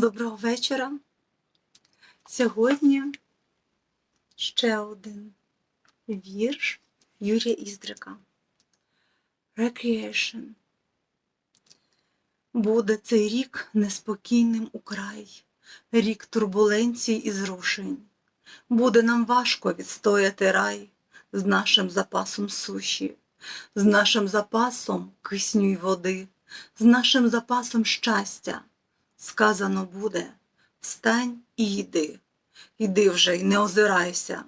Доброго вечора. Сьогодні ще один вірш Юрія Іздрика. Recreation. Буде цей рік неспокійним украй, рік турбуленцій і зрушень. Буде нам важко відстояти рай з нашим запасом суші, з нашим запасом кисню й води, з нашим запасом щастя. Сказано буде, встань і йди, йди вже й не озирайся.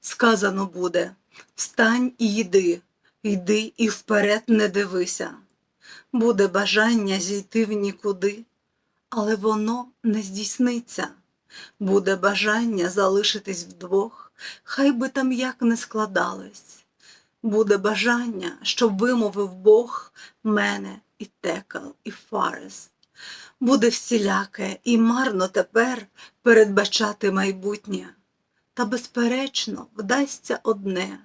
Сказано буде, встань і йди, йди і вперед не дивися. Буде бажання зійти в нікуди, але воно не здійсниться. Буде бажання залишитись вдвох, хай би там як не складалось. Буде бажання, щоб вимовив Бог мене і текал, і фарес. Буде всіляке і марно тепер передбачати майбутнє, та безперечно вдасться одне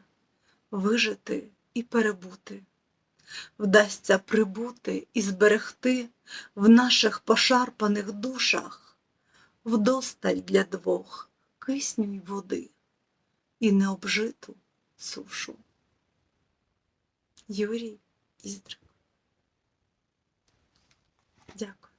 вижити і перебути. Вдасться прибути і зберегти в наших пошарпаних душах вдосталь для двох кисню й води і необжиту сушу. Юрій Іздрик. Дякую.